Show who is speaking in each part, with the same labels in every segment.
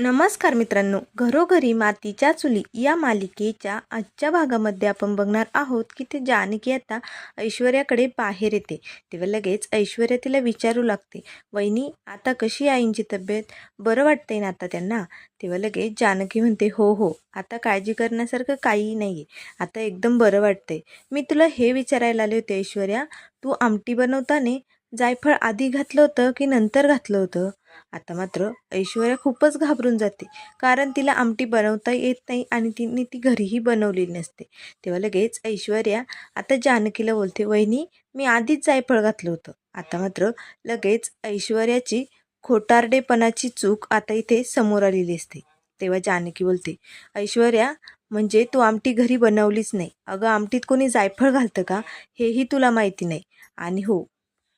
Speaker 1: नमस्कार मित्रांनो घरोघरी मातीच्या चुली या मालिकेच्या आजच्या भागामध्ये आपण बघणार आहोत की ते जानकी आता ऐश्वर्याकडे बाहेर येते. तेव्हा लगेच ऐश्वर्या तिला विचारू लागते वहिनी आता कशी आईंची तब्येत? बरं वाटतंय ना आता त्यांना? तेव्हा लगेच जानकी म्हणते हो हो आता काळजी करण्यासारखं काही नाही आहे आता एकदम बरं वाटतंय. मी तुला हे विचारायला आले होते ऐश्वर्या तू आमटी बनवताना जायफळ आधी घातलं होतं की नंतर घातलं होतं? आता मात्र ऐश्वर्या खूपच घाबरून जाते कारण तिला आमटी बनवता येत नाही आणि तिने ती घरीही बनवलेली नसते. तेव्हा लगेच ऐश्वर्या आता जानकीला बोलते वहिनी मी आधीच जायफळ घातलं होतं. आता मात्र लगेच ऐश्वर्याची खोटारडेपणाची चूक आता इथे समोर आलेली असते. तेव्हा जानकी बोलते ऐश्वर्या म्हणजे तू आमटी घरी बनवलीच नाही. अगं आमटीत कोणी जायफळ घालतं का? हेही तुला माहिती नाही. आणि हो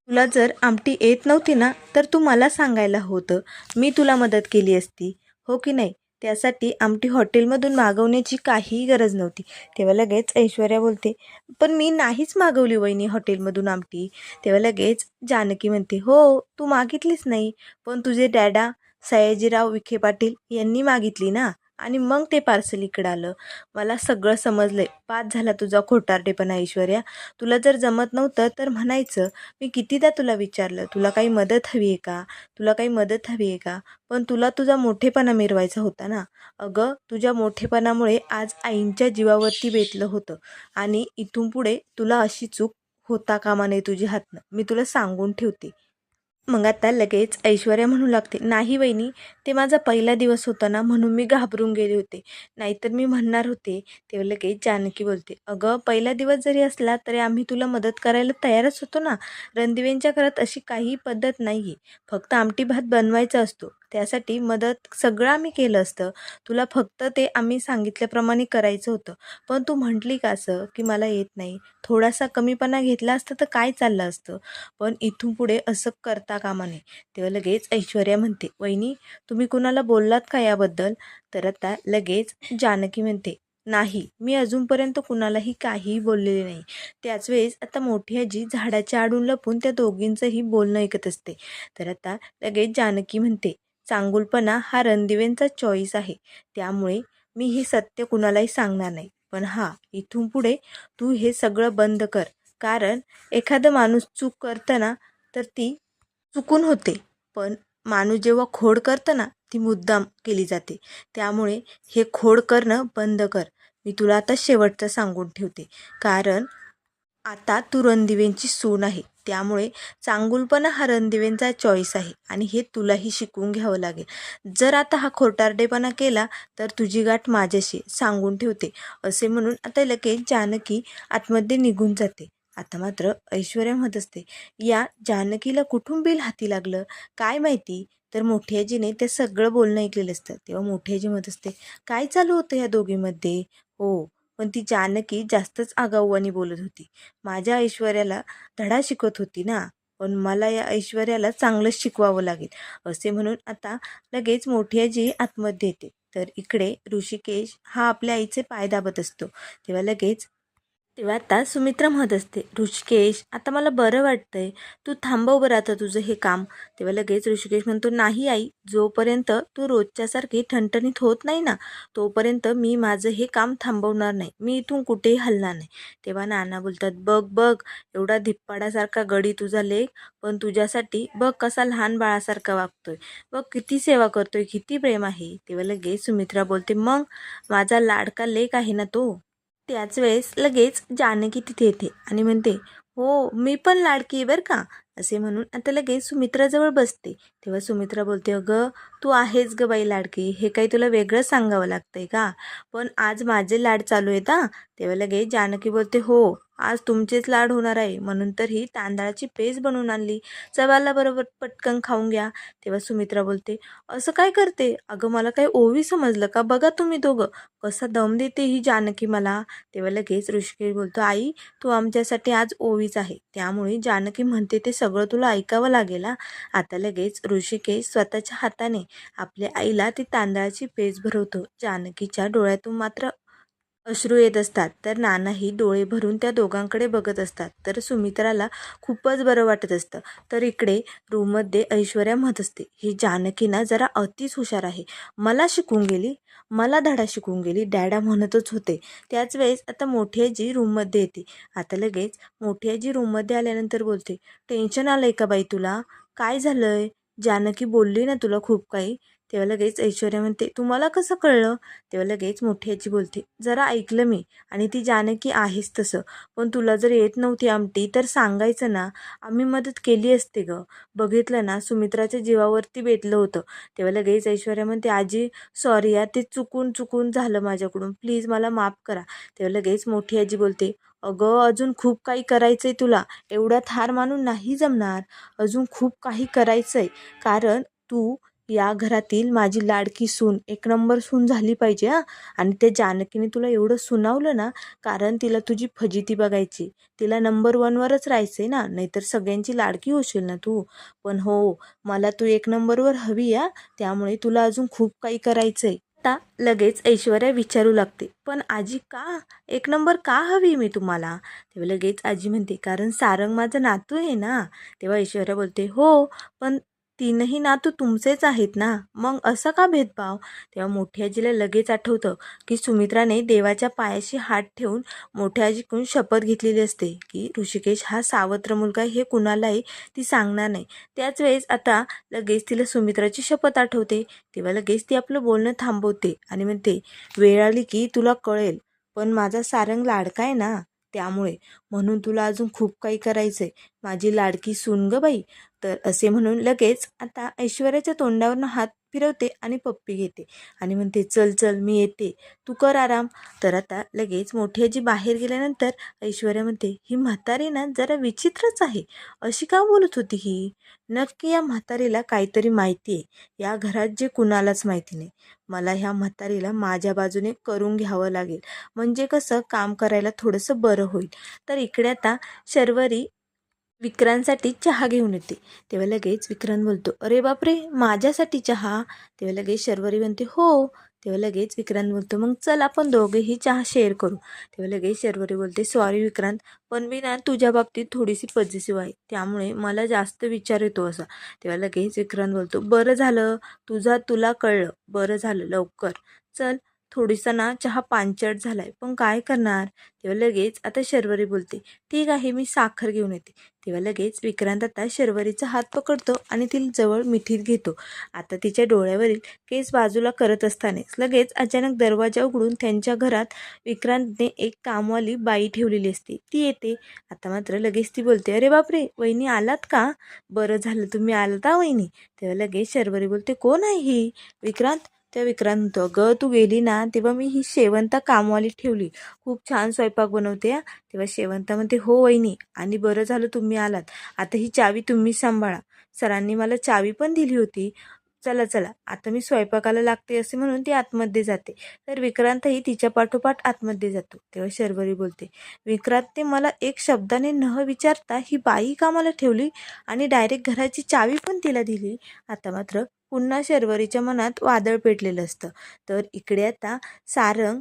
Speaker 1: तुला जर आमटी येत नव्हती ना तर तू मला सांगायला होतं. मी तुला मदत केली असती. हो की नाही? त्यासाठी आमटी हॉटेलमधून मागवण्याची काहीही गरज नव्हती. तेव्हा लगेच ऐश्वर्या बोलते पण मी नाहीच मागवली वहिनी हॉटेलमधून आमटी. तेव्हा लगेच जानकी म्हणते हो तू मागितलीच नाही. पण तुझे डॅडा सयाजीराव विखे पाटील यांनी मागितली ना. आणि मग ते पार्सल इकडं आलं. मला सगळं समजलंय. पाच झाला तुझा खोटारडेपणा ऐश्वर्या. तुला जर जमत नव्हतं तर म्हणायचं मी कितीदा तुला विचारलं तुला काही मदत हवी आहे का? तुला काही मदत हवी आहे का? पण तुला तुझा मोठेपणा मिरवायचा होता ना. अगं तुझ्या मोठेपणामुळे आज आईंच्या जीवावरती बेतलं होतं आणि इथून पुढे तुला अशी चूक होता कामा नये तुझ्या हातनं. मी तुला सांगून ठेवते. मग आता लगेच ऐश्वर्या म्हणू लागते नाही वहिनी ते माझा पहिला दिवस होता ना म्हणून मी घाबरून गेले होते. नाहीतर मी म्हणणार होते. तेव्हा लगेच जानकी बोलते अगं पहिला दिवस जरी असला तरी आम्ही तुला मदत करायला तयारच होतो ना. रणदिवेंच्या घरात अशी काही पद्धत नाही आहे फक्त आमटी भात बनवायचा असतो. त्यासाठी मदत सगळं आम्ही केलं असतं. तुला फक्त ते आम्ही सांगितल्याप्रमाणे करायचं होतं. पण तू म्हटली का असं? की मला येत नाही. थोडासा कमीपणा घेतला असतं तर काय चाललं असतं? पण इथून पुढे असं करता कामा नये. तेव्हा लगेच ऐश्वर्या म्हणते वहिनी तुम्ही कुणाला बोललात का याबद्दल? तर आता लगेच जानकी म्हणते नाही मी अजूनपर्यंत कुणालाही काहीही बोललेले नाही. त्याच वेळेस आता मोठी आजी झाडाच्या आडून लपून त्या दोघींचंही बोलणं ऐकत असते. तर आता लगेच जानकी म्हणते चांगुलपणा हा रणदिवेंचा चॉईस आहे. त्यामुळे मी हे सत्य कुणालाही सांगणार नाही. पण हां इथून पुढे तू हे सगळं बंद कर. कारण एखादं माणूस चूक करताना तर ती चुकून होते. पण माणूस जेव्हा खोड करतं ना ती मुद्दाम केली जाते. त्यामुळे हे खोड करणं बंद कर. मी तुला आता शेवटचं सांगून ठेवते. कारण आता तू रणदिवेंची सून आहे. त्यामुळे चांगुलपणा हा रणदिवेंचा चॉईस आहे आणि हे तुलाही शिकवून घ्यावं लागेल. जर आता हा खोटारडेपणा केला तर तुझी गाठ माझ्याशी सांगून ठेवते असे म्हणून आता लगेच जानकी आतमध्ये निघून जाते. आता मात्र ऐश्वर्या म्हणत असते या जानकीला कुठून बिल हाती लागलं? काय माहिती? तर मोठी आजीने ते सगळं बोलणं ऐकलेलं असतं. तेव्हा मोठी आजी म्हणत असते काय चालू होतं या दोघीमध्ये? हो पण ती जानकी जास्तच आगाऊवानी बोलत होती. माझ्या ऐश्वर्याला धडा शिकवत होती ना पण मला या ऐश्वर्याला चांगलंच शिकवावं लागेल. असे म्हणून आता लगेच मोठी आजी आतमध्ये येते. तर इकडे ऋषिकेश हा आपल्या आईचे पाय दाबत असतो. तेव्हा लगेच तेव्हा आता सुमित्रा म्हणत असते ऋषिकेश आता मला बरं वाटतंय. तू थांबव बरं आता तुझं हे काम. तेव्हा लगेच ऋषिकेश म्हणतो नाही आई जोपर्यंत तू रोजच्यासारखी ठणठणीत होत नाही ना तोपर्यंत मी माझं हे काम थांबवणार नाही. मी इथून कुठेही हलणार नाही. तेव्हा नाना बोलतात बघ बघ एवढा धिप्पाडासारखा गडी तुझा लेख पण तुझ्यासाठी बघ कसा लहान बाळासारखा वागतोय. बघ किती सेवा करतोय किती प्रेम आहे. तेव्हा लगेच सुमित्रा बोलते मग माझा लाडका लेख आहे ना तो? त्याच वेळेस लगेच जानकी तिथे येते आणि म्हणते हो मी पण लाडकी बरं का? असे म्हणून आता लगेच सुमित्राजवळ बसते. तेव्हा सुमित्रा बोलते अगं तू आहेस ग बाई लाडकी हे काही तुला वेगळं सांगावं लागतंय का? पण आज माझे लाड चालू आहेत हा. तेव्हा लगेच जानकी बोलते हो आज तुमचेच लाड होणार आहे. म्हणून तर ही तांदळाची पेज बनवून आणली. चवाला बरोबर पटकन खाऊन घ्या. तेव्हा सुमित्रा बोलते असं काय करते? अगं मला काही ओवी समजलं का? बघा तुम्ही दोघं. कसा दम देते ही जानकी मला. तेव्हा लगेच ऋषिकेश बोलतो आई तू आमच्यासाठी आज ओवीच आहे. त्यामुळे जानकी म्हणते ते सगळं तुला ऐकावं लागेल हा. आता लगेच ऋषिकेश स्वतःच्या हाताने आपल्या आईला ती तांदळाची पेज भरवतो. जानकीच्या डोळ्यातून मात्र अश्रू येत असतात. तर नानाही डोळे भरून त्या दोघांकडे बघत असतात. तर सुमित्राला खूपच बरं वाटत असतं. तर इकडे रूममध्ये ऐश्वर्या म्हणत असते ही जानकी ना जरा अतिच हुशार आहे. मला शिकून गेली? मला धडा शिकून गेली? डॅडा म्हणतच होते. त्याच वेळेस आता मोठी आजी रूममध्ये येते. आता लगेच मोठी आजी रूममध्ये आल्यानंतर बोलते टेन्शन आलं आहे का बाई तुला? काय झालं आहे जानकी बोलली ना तुला खूप काही. तेव्हा लगेच ऐश्वर्या म्हणते तुम्हाला कसं कळलं? तेव्हा लगेच मोठी आजी बोलते जरा ऐकलं मी आणि ती जानकी आहेच तसं पण तुला जर येत नव्हती आमटी तर सांगायचं ना आम्ही मदत केली असते ग. बघितलं ना सुमित्राच्या जीवावरती बेतलं होतं. तेव्हा लगेच ऐश्वर्या म्हणते आजी सॉरी या ते चुकून चुकून झालं माझ्याकडून. प्लीज मला माफ करा. तेव्हा लगेच मोठी आजी बोलते अगं अजून खूप काही करायचं आहे तुला. एवढा थार मानून नाही जमणार. अजून खूप काही करायचं आहे कारण तू या घरातील माझी लाडकी सून एक नंबर सून झाली पाहिजे हां. आणि त्या जानकीने तुला एवढं सुनावलं ना कारण तिला तुझी फजिती बघायची. तिला नंबर वनवरच राहायचं आहे ना नाहीतर सगळ्यांची लाडकी होशील ना तू. पण हो मला तू एक नंबरवर हवी या त्यामुळे तुला अजून खूप काही करायचं आहे आता लगेच ऐश्वर्या विचारू लागते पण आजी का? एक नंबर का हवी मी तुम्हाला? तेव्हा लगेच आजी म्हणते कारण सारंग माझा नातू आहे ना. तेव्हा ऐश्वर्या बोलते हो पण तीनही नातू तुमचेच आहेत ना? मग असं का भेदभाव? तेव्हा मोठी आजीला लगेच आठवतं की सुमित्राने देवाच्या पायाशी हात ठेवून मोठ्या आजीकडून शपथ घेतलेली असते की ऋषिकेश हा सावत्र मुलगा आहे हे कुणालाही ती सांगणार नाही. त्याच वेळेस आता लगेच तिला सुमित्राची शपथ आठवते. तेव्हा लगेच ती आपलं बोलणं थांबवते आणि म्हणते वेळ आली की तुला कळेल पण माझा सारंग लाडका आहे ना? त्यामुळे म्हणून तुला अजून खूप काही करायचं आहे माझी लाडकी सून ग बाई. तर असे म्हणून लगेच आता ऐश्वर्याच्या तोंडावरनं हात फिरवते आणि पप्पी घेते. आणि म्हणते चल चल मी येते. तू कर आराम. तर आता लगेच मोठी आजी बाहेर गेल्यानंतर ऐश्वर्या म्हणते ही म्हातारी ना जरा विचित्रच आहे. अशी का बोलत होती ही? नक्की या म्हातारीला काहीतरी माहिती आहे या घरात जे कुणालाच माहिती नाही. मला ह्या म्हातारीला माझ्या बाजूने करून घ्यावं लागेल. म्हणजे कसं काम करायला थोडंसं बरं होईल. तर इकडे आता शर्वरी विक्रांसाठी चहा घेऊन येते. तेव्हा लगेच विक्रांत बोलतो अरे बापरे माझ्यासाठी चहा? तेव्हा लगेच शर्वरी म्हणते हो. तेव्हा लगेच विक्रांत बोलतो मग चल आपण दोघेही चहा शेअर करू. तेव्हा लगेच शर्वरी बोलते सॉरी विक्रांत पण मी ना तुझ्या बाबतीत थोडीशी पॉझिटिव्ह आहे. त्यामुळे मला जास्त विचार येतो असा. तेव्हा लगेच विक्रांत बोलतो बरं झालं तुझा तुला कळलं. बरं झालं लवकर. चल थोडीसा ना चहा पांचट आहे पण काय करणार? तेव्हा लगेच आता शर्वरी बोलते. ठीक आहे मी साखर घेऊन येते. तेव्हा लगेच विक्रांत आता शर्वरीचा हात पकडतो आणि ती जवळ मिठीत घेतो. आता तिच्या डोळ्यावरील केस बाजूला करत असतानाच लगेच अचानक दरवाजा उघडून त्यांच्या घरात विक्रांतने एक कामवाली बाई ठेवलेली असते. ती येते. आता मात्र लगेच ती बोलते अरे बापरे वहिनी आलात का? बरं झालं तुम्ही आलात वहिनी. तेव्हा लगेच शर्वरी बोलते कोण आहे ही? विक्रांत त्या विक्रांत ग तू गेली ना तेव्हा मी ही शेवंता कामवाली ठेवली. खूप छान स्वयंपाक बनवते तेव्हा शेवंता म्हणते हो वहिनी आणि बरं झालं तुम्ही आलात. आता ही चावी तुम्ही सांभाळा. सरांनी मला चावी पण दिली होती. चला चला आता मी स्वयंपाकाला लागते असे म्हणून ती आतमध्ये जाते. तर विक्रांतही तिच्या पाठोपाठ आतमध्ये जातो. तेव्हा शर्वरी बोलते विक्रांत ते मला एक शब्दाने न विचारता ही बाई कामाला ठेवली आणि डायरेक्ट घराची चावी पण तिला दिली? आता मात्र पुन्हा शर्वरीच्या मनात वादळ पेटलेलं असतं. तर इकडे आता सारंग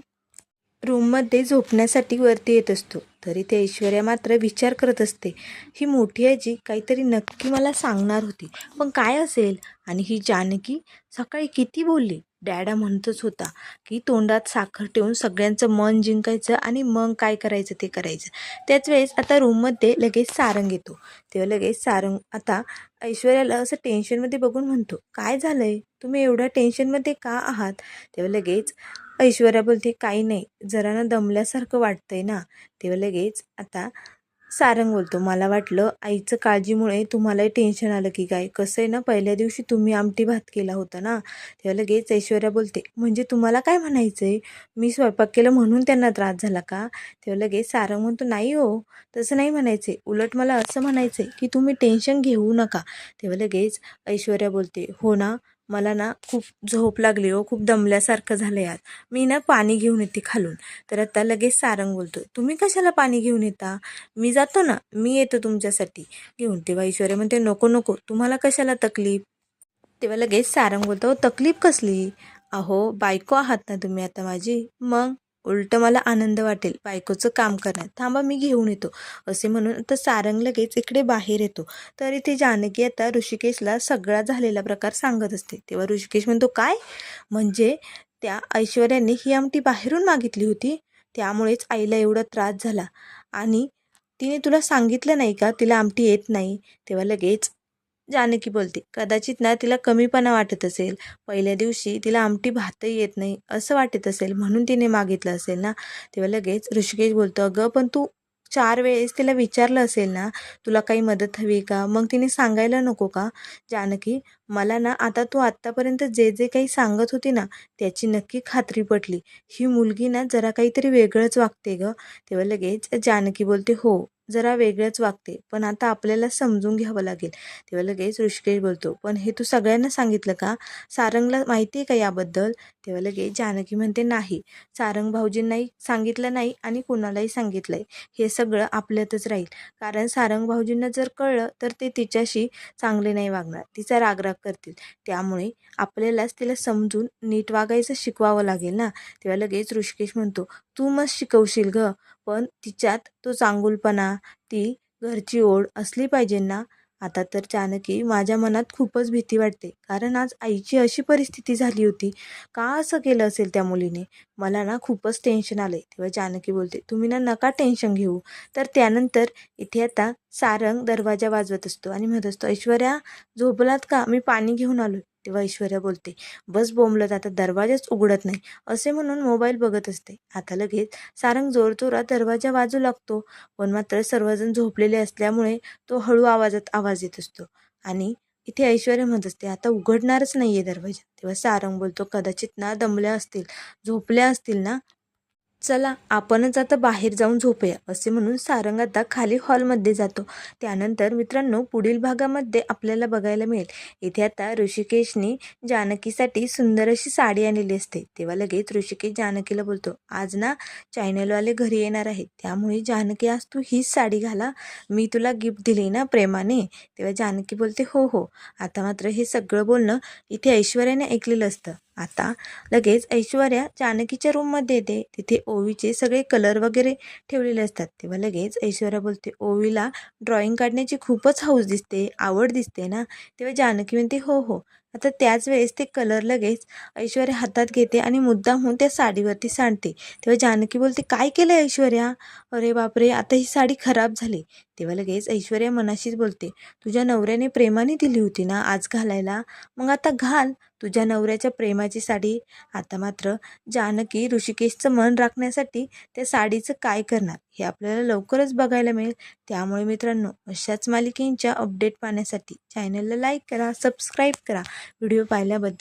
Speaker 1: रूममध्ये झोपण्यासाठी वरती येत असतो. तरी ते ऐश्वर्या मात्र विचार करत असते ही मोठी आजी काहीतरी नक्की मला सांगणार होती. पण काय असेल? आणि ही जानकी सकाळी किती बोलली? डॅडा म्हणतच होता की तोंडात साखर ठेवून सगळ्यांचं मन जिंकायचं आणि मग काय करायचं ते करायचं. त्याच वेळेस आता रूममध्ये लगेच सारंग येतो. तेव्हा लगेच सारंग आता ऐश्वर्याला असं टेन्शनमध्ये बघून म्हणतो काय झालं आहे तुम्ही एवढ्या टेन्शनमध्ये का आहात? तेव्हा लगेच ऐश्वर्या बोलते काही नाही. जरा ना दमल्यासारखं वाटतंय ना. तेव्हा लगेच आता सारंग बोलतो मला वाटलं आईचं काळजीमुळे तुम्हालाही टेन्शन आलं की काय? कसं आहे ना पहिल्या दिवशी तुम्ही आमटी भात केला होता ना? तेव्हा लगेच ऐश्वर्या बोलते म्हणजे तुम्हाला काय म्हणायचं आहे मी स्वयंपाक केलं म्हणून त्यांना त्रास झाला का? तेव्हा लगेच सारंग म्हणतो नाही हो तसं नाही म्हणायचं उलट मला असं म्हणायचं आहे की तुम्ही टेन्शन घेऊ नका. तेव्हा लगेच ऐश्वर्या बोलते हो ना मला ना खूप झोप लागली हो खूप दमल्यासारखं झालं यात मी ना पाणी घेऊन येते खालून. तर आता लगेच सारंग बोलतो तुम्ही कशाला पाणी घेऊन येता? मी जातो ना मी येतो तुमच्यासाठी. घेऊन तेव्हा ऐश्वर्या म्हणते नको नको तुम्हाला कशाला तकलीफ? तेव्हा लगेच सारंग बोलतो तकलीफ कसली? अहो बायको आहात ना तुम्ही आता माझी मग? उलटं मला आनंद वाटेल बायकोचं काम करण्यात. थांबा मी घेऊन येतो. असे म्हणून तर सारंग लगेच इकडे बाहेर येतो. तर इथे जानकी आता ऋषिकेशला सगळा झालेला प्रकार सांगत असते. तेव्हा ऋषिकेश म्हणतो काय? म्हणजे त्या ऐश्वर्याने ही आमटी बाहेरून मागितली होती? त्यामुळेच आईला एवढा त्रास झाला. आणि तिने तुला सांगितलं नाही का? तिला आमटी येत नाही. तेव्हा लगेच जानकी बोलते कदाचित ना तिला कमीपणा वाटत असेल. पहिल्या दिवशी तिला आमटी भातही येत नाही असं वाटत असेल म्हणून तिने मागितलं असेल ना? तेव्हा लगेच ऋषिकेश बोलतो अगं पण तू चार वेळेस तिला विचारलं असेल ना तुला काही मदत हवी का? मग तिने सांगायला नको का? जानकी मला ना आता तू आत्तापर्यंत जे जे काही सांगत होती ना त्याची नक्की खात्री पटली. ही मुलगी ना जरा काहीतरी वेगळंच वागते ग. तेव्हा लगेच जानकी बोलते हो जरा वेगळंच वागते. पण आता आपल्याला समजून घ्यावं लागेल. तेव्हा लगेच ऋषिकेश बोलतो पण हे तू सगळ्यांना सांगितलं का? सारंगला माहिती आहे का याबद्दल? तेव्हा लगेच जानकी म्हणते नाही. सारंग भाऊजींनाही सांगितलं नाही आणि कुणालाही सांगितलं आहे हे सगळं आपल्यातच राहील. कारण सारंग भाऊजींना जर कळलं तर ते तिच्याशी चांगले नाही वागणार. तिचा रागराग करतील. त्यामुळे आपल्यालाच तिला समजून नीट वागायचं शिकवावं लागेल ना? तेव्हा लगेच ऋषिकेश म्हणतो तू मग शिकवशील ग. पण तिच्यात तो चांगुलपणा ती घरची ओढ असली पाहिजे ना? आता तर जानकी माझ्या मनात खूपच भीती वाटते. कारण आज आईची अशी परिस्थिती झाली होती. का असं केलं असेल त्या मुलीने? मला ना खूपच टेन्शन आलं आहे तेव्हा जानकी बोलते तुम्ही ना नका टेन्शन घेऊ. तर त्यानंतर इथे आता सारंग दरवाजा वाजवत असतो आणि म्हणत असतो ऐश्वर्या झोपलात का? मी पाणी घेऊन आलो तेव्हा ऐश्वर्या बोलते बस बोंबलत आता दरवाजाच उघडत नाही. असे म्हणून मोबाईल बघत असते. आता लगेच सारंग जोरजोरात दरवाजा वाजू लागतो. पण मात्र सर्वजण झोपलेले असल्यामुळे तो हळू आवाजात आवाज येत असतो. आणि इथे ऐश्वर्या म्हणत असते आता उघडणारच नाही आहे दरवाजा. तेव्हा सारंग बोलतो कदाचित ना दमल्या असतील झोपल्या असतील ना? चला आपणच आता बाहेर जाऊन झोपूया असे म्हणून सारंग आता खाली हॉलमध्ये जातो. त्यानंतर मित्रांनो पुढील भागामध्ये आपल्याला बघायला मिळेल. इथे आता ऋषिकेशने जानकीसाठी सुंदर अशी साडी आणलेली असते. तेव्हा लगेच ऋषिकेश जानकीला बोलतो आज ना चॅनलवाले घरी येणार आहेत. त्यामुळे जानकी आज तू हीच साडी घाला. मी तुला गिफ्ट दिली ना प्रेमाने. तेव्हा जानकी बोलते हो हो. आता मात्र हे सगळं बोलणं इथे ऐश्वर्याने ऐकलेलं असतं. आता लगेच ऐश्वर्या जानकीच्या रूममध्ये येते. तिथे ओवीचे सगळे कलर वगैरे ठेवलेले असतात. तेव्हा लगेच ऐश्वर्या बोलते ओवीला ड्रॉइंग काढण्याची खूपच हौस दिसते आवड दिसते ना? तेव्हा जानकी म्हणते हो हो. आता त्याच वेळेस ते कलर लगेच ऐश्वर्या हातात घेते आणि मुद्दामहून त्या साडीवरती सांडते. तेव्हा जानकी बोलते काय केलं ऐश्वर्या? अरे बापरे आता ही साडी खराब झाली. तेव्हा लगेच ऐश्वर्या मनाशीच बोलते तुझ्या नवऱ्याने प्रेमाने दिली होती ना आज घालायला? मग आता घाल तुझ्या नवऱ्याच्या प्रेमाची साडी आता मात्र जानकी ऋषिकेशचं मन राखण्यासाठी त्या साडीचं काय करणार? हे आपल्याला लवकरच बघायला मिळेल. त्यामुळे मित्रांनो अशाच मालिकेंच्या अपडेट पाहण्यासाठी चॅनलला लाईक करा सबस्क्राईब करा. व्हिडिओ पाहिल्याबद्दल